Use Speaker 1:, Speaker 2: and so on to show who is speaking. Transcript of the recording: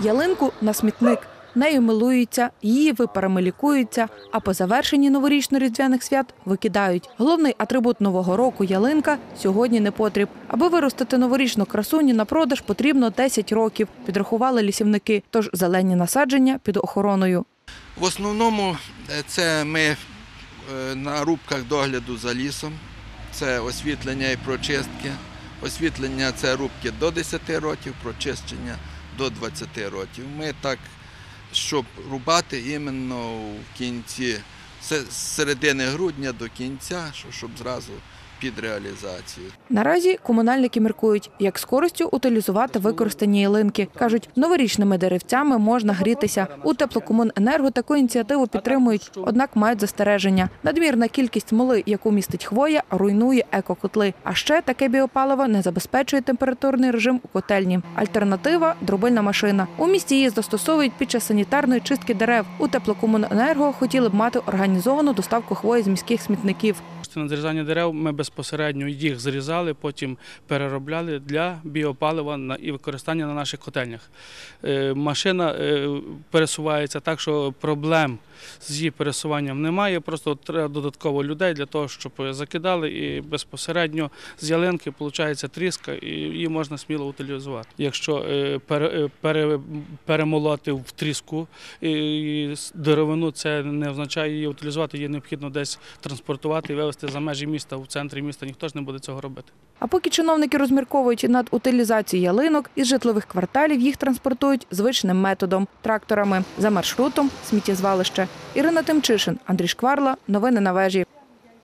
Speaker 1: ялинку на смітник. Нею милуються, її випарамелікуються, а по завершенні новорічно-різдвяних свят викидають. Головний атрибут нового року ялинка сьогодні не потріб. Аби виростити новорічну красуню на продаж потрібно 10 років, підрахували лісівники. Тож зелені насадження під охороною.
Speaker 2: В основному е, це ми е, на рубках догляду за лісом, це освітлення і прочистки. Освітлення це рубки до 10 років, прочищення до 20 років. Ми так, щоб рубати іменно в кінці, з середини грудня до кінця, щоб зразу під реалізацію.
Speaker 1: Наразі комунальники міркують, як з користю утилізувати використані ялинки. Кажуть, новорічними деревцями можна грітися. У теплокомуненерго таку ініціативу підтримують, однак мають застереження. Надмірна кількість смоли, яку містить хвоя, руйнує екокотли. А ще таке біопаливо не забезпечує температурний режим у котельні. Альтернатива дробильна машина. У місті її застосовують під час санітарної чистки дерев. У теплокомуненерго хотіли б мати організовану доставку хвої з міських смітників.
Speaker 3: На зрізання дерев ми безпосередньо їх зрізали, потім переробляли для біопалива і використання на наших котельнях. Е, Машина е, пересувається так, що проблем з її пересуванням немає. Просто треба додатково людей для того, щоб закидали і безпосередньо з ялинки виходить тріска, і її можна сміло утилізувати. Якщо е, пере- пере- перемолоти в тріску деревину, це не означає її утилізувати, її необхідно десь транспортувати і вивезти за межі міста в центрі міста. Ніхто ж не буде цього робити.
Speaker 1: А поки чиновники розмірковують над утилізацією ялинок, із житлових кварталів їх транспортують звичним методом тракторами за маршрутом сміттєзвалище. Ірина Тимчишин, Андрій Шкварла. Новини на вежі.